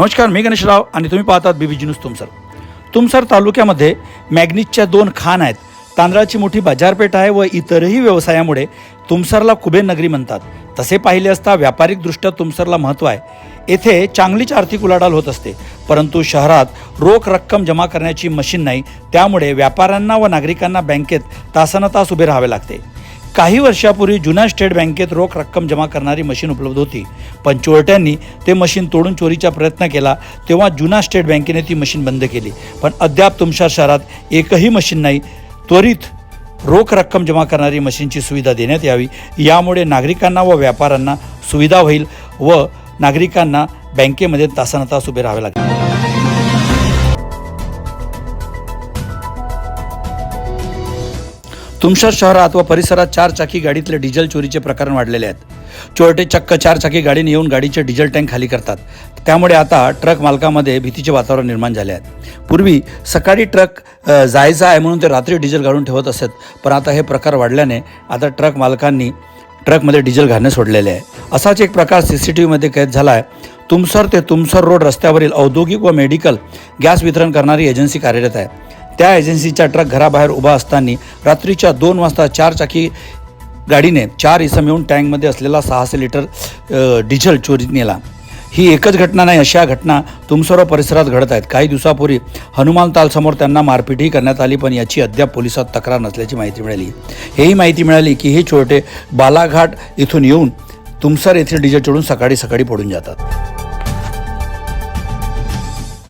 नमस्कार मी गणेशराव आणि तुम्ही पाहतात बीबीजी न्यूज तुमसर. तुमसर तालुक्यामध्ये मॅग्नीजच्या दोन खान आहेत. तांदळाची मोठी बाजारपेठ आहे व इतरही व्यवसायामुळे तुमसरला कुबेर नगरी म्हणतात. तसे पाहिले असता व्यापारिकदृष्ट्या तुमसरला महत्त्व आहे. येथे चांगलीच आर्थिक उलाढाल होत असते. परंतु शहरात रोख रक्कम जमा करण्याची मशीन नाही. त्यामुळे व्यापाऱ्यांना व नागरिकांना बँकेत तासानं तास उभे राहावे लागते. काही वर्षापूर्वी जुन्या स्टेट बँकेत रोख रक्कम जमा करणारी मशीन उपलब्ध होती. पण चोरट्यांनी ते मशीन तोडून चोरीचा प्रयत्न केला तेव्हा जुना स्टेट बँकेने ती मशीन बंद केली. पण अद्याप तुमच्या शहरात एकही मशीन नाही. त्वरित रोख रक्कम जमा करणारी मशीनची सुविधा देण्यात यावी. यामुळे नागरिकांना व व्यापाऱ्यांना सुविधा होईल व नागरिकांना बँकेमध्ये तासानतास उभे राहावे लागेल. तुमसर शहरात व परिसरात चार चाकी गाडीतले डिझेल चोरीचे प्रकरण वाढलेले आहेत. चोरटे चक्क चार चाकी गाडीने येऊन गाडीचे डिझेल टँक खाली करतात. त्यामुळे आता ट्रक मालकामध्ये भीतीचे वातावरण निर्माण झाले आहे. पूर्वी सकाळी ट्रक जायचा आहे म्हणून ते रात्री डिझेल गाडून ठेवत असत पण आता हे प्रकार वाढल्याने आता ट्रक मालकांनी ट्रकमध्ये डिझेल घालणे सोडलेले आहे. असाच एक प्रकार सी सी टी व्हीमध्ये कैद झाला आहे. तुमसर ते तुमसर रोड रस्त्यावरील औद्योगिक व मेडिकल गॅस वितरण करणारी एजन्सी कार्यरत आहे. त्या एजन्सीचा ट्रक घराबाहेर उभा असताना रात्रीच्या दोन वाजता चार चाकी गाडीने चार इसम येऊन टँकमध्ये असलेला सहाशे लिटर डिझेल चोरी नेला. ही एकच घटना नाही अशा घटना तुमसर परिसरात घडत आहेत. काही दिवसापूर्वी हनुमान तालसमोर त्यांना मारपीटही करण्यात आली पण याची अद्याप पोलिसात तक्रार नसल्याची माहिती मिळाली. हेही माहिती मिळाली की हे छोटे बालाघाट इथून येऊन तुमसर येथील डिझेल चोडून सकाळी सकाळी पडून जातात.